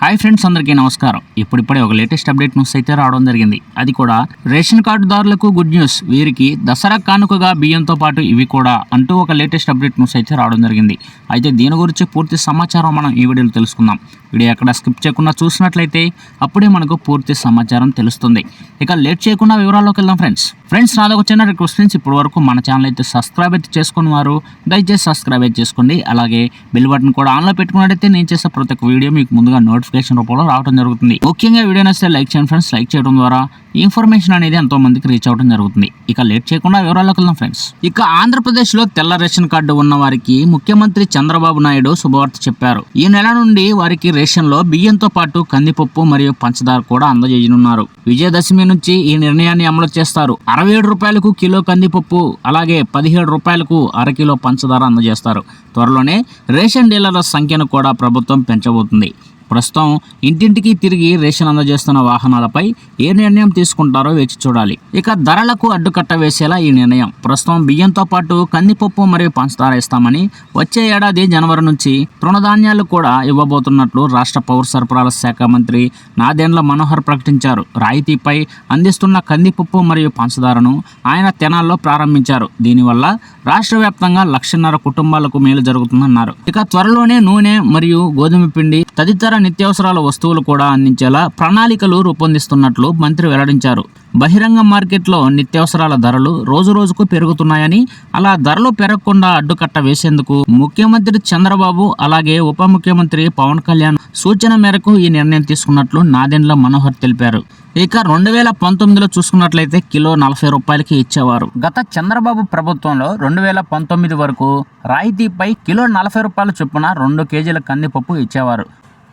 Hi friends అందరికీ నమస్కారం. ఇప్పుడిప్పుడే ఒక లేటెస్ట్ అప్డేట్ న్యూస్ అయితే రావడం జరిగింది. అది కూడా రేషన్ కార్డుదారులకు గుడ్ న్యూస్ వీరికి దసరా కానుకగా బియ్యంతో పాటు ఇవి కూడా అంటూ ఒక లేటెస్ట్ అప్డేట్ న్యూస్ అయితే రావడం జరిగింది. అయితే దీని గురించి పూర్తి సమాచారం మనం ఈ వీడియోలో తెలుసుకుందాం. వీడియో ఎక్కడ స్కిప్ చేయకుండా చూసినట్లయితే అప్పుడే మనకు పూర్తి సమాచారం తెలుస్తుంది. ఇక లేట్ చేయకుండా వివరాల్లోకి వెళ్దాం ఫ్రెండ్స్. ఫ్రెండ్స్ నాదొక చిన్న రిక్వెస్ట్ ఫ్రెండ్స్. ఇప్పటి వరకు మన ఛానల్ అయితే సబ్స్క్రైబ్ అయితే చేసుకుని వారు దయచేసి సబ్స్క్రైబ్ అయితే చేసుకోండి. అలాగే బెల్ బటన్ కూడా ఆన్లో పెట్టుకున్నట్టయితే నేను చేసే ప్రతి ఒక్క వీడియో మీకు ముందుగా నోటిఫికేషన్ రూపంలో రావడం జరుగుతుంది. ముఖ్యంగా వీడియో నచ్చితే లైక్ చేయండి ఫ్రెండ్స్. లైక్ చేయడం ద్వారా ఇన్ఫర్మేషన్ అనేది ఎంతో మందికి రీచ్ అవ్వడం జరుగుతుంది. ఇక లేట్ చేయకుండా వివరాల్లోకి వెళ్దాం ఫ్రెండ్స్. ఇక ఆంధ్రప్రదేశ్లో తెల్ల రేషన్ కార్డు ఉన్న వారికి ముఖ్యమంత్రి చంద్రబాబు నాయుడు శుభవార్త చెప్పారు. ఈ నెల నుండి వారికి రేషన్లో బియ్యంతో పాటు కందిపప్పు మరియు పంచదార కూడా అందజేయనున్నారు. విజయదశమి నుంచి ఈ నిర్ణయాన్ని అమలు చేస్తారు. అరవై ఏడు రూపాయలకు కిలో కందిపప్పు అలాగే పదిహేడు రూపాయలకు అరకిలో పంచదార అందజేస్తారు. త్వరలోనే రేషన్ డీలర్ల సంఖ్యను కూడా ప్రభుత్వం పెంచబోతుంది. ప్రస్తుతం ఇంటింటికి తిరిగి రేషన్ అందజేస్తున్న వాహనాలపై ఏ నిర్ణయం తీసుకుంటారో వేచి చూడాలి. ఇక ధరలకు అడ్డుకట్ట వేసేలా ఈ నిర్ణయం. ప్రస్తుతం బియ్యంతో పాటు కందిపప్పు మరియు పంచదార ఇస్తామని వచ్చే ఏడాది జనవరి నుంచి తృణధాన్యాలు కూడా ఇవ్వబోతున్నట్లు రాష్ట్ర పౌర సరఫరాల శాఖ మంత్రి నాదెండ్ల మనోహర్ ప్రకటించారు. రాయితీపై అందిస్తున్న కందిపప్పు మరియు పంచదారను ఆయన తెనాల్లో ప్రారంభించారు. దీనివల్ల రాష్ట్ర వ్యాప్తంగా లక్షన్నర కుటుంబాలకు మేలు జరుగుతుందన్నారు. ఇక త్వరలోనే నూనె మరియు గోధుమ పిండి తదితర నిత్యావసరాల వస్తువులు కూడా అందించేలా ప్రణాళికలు రూపొందిస్తున్నట్లు మంత్రి వెల్లడించారు. బహిరంగ మార్కెట్లో నిత్యావసరాల ధరలు రోజు రోజుకు పెరుగుతున్నాయని అలా ధరలు పెరగకుండా అడ్డుకట్ట వేసేందుకు ముఖ్యమంత్రి చంద్రబాబు అలాగే ఉప ముఖ్యమంత్రి పవన్ కళ్యాణ్ సూచన మేరకు ఈ నిర్ణయం తీసుకున్నట్లు నాదెండ్ల మనోహర్ తెలిపారు. ఇక రెండు వేల పంతొమ్మిదిలో చూసుకున్నట్లయితే కిలో నలభై రూపాయలకి ఇచ్చేవారు. గత చంద్రబాబు ప్రభుత్వంలో రెండు వేల పంతొమ్మిది వరకు రాయితీపై కిలో నలభై రూపాయల చొప్పున రెండు కేజీల కందిపప్పు ఇచ్చేవారు.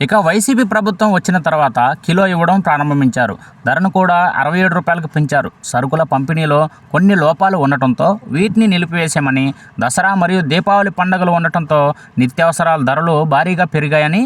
ఇక వైసీపీ ప్రభుత్వం వచ్చిన తర్వాత కిలో ఇవ్వడం ప్రారంభించారు. ధరను కూడా అరవై ఏడు రూపాయలకు పెంచారు. సరుకుల పంపిణీలో కొన్ని లోపాలు ఉండటంతో వీటిని నిలిపివేశామని దసరా మరియు దీపావళి పండుగలు ఉండటంతో నిత్యావసరాల ధరలు భారీగా పెరిగాయని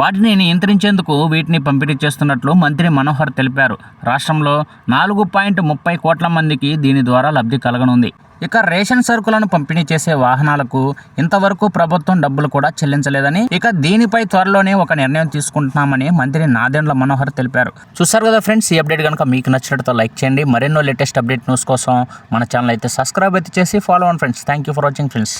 వాటిని నియంత్రించేందుకు వీటిని పంపిణీ చేస్తున్నట్లు మంత్రి మనోహర్ తెలిపారు. రాష్ట్రంలో నాలుగు పాయింట్ ముప్పై కోట్ల మందికి దీని ద్వారా లబ్ధి కలగనుంది. ఇక రేషన్ సరుకులను పంపిణీ చేసే వాహనాలకు ఇంతవరకు ప్రభుత్వం డబ్బులు కూడా చెల్లించలేదని ఇక దీనిపై త్వరలోనే ఒక నిర్ణయం తీసుకుంటున్నామని మంత్రి నాదెండ్ల మనోహర్ తెలిపారు. చూసారు కదా ఫ్రెండ్స్ ఈ అప్డేట్ కనుక మీకు నచ్చినట్టు లైక్ చేయండి. మరెన్నో లేటెస్ట్ అప్డేట్ న్యూస్ కోసం మన ఛానల్ అయితే సబ్స్క్రైబ్ అయితే చేసి ఫాలో అవ్వండి friends thank you for watching friends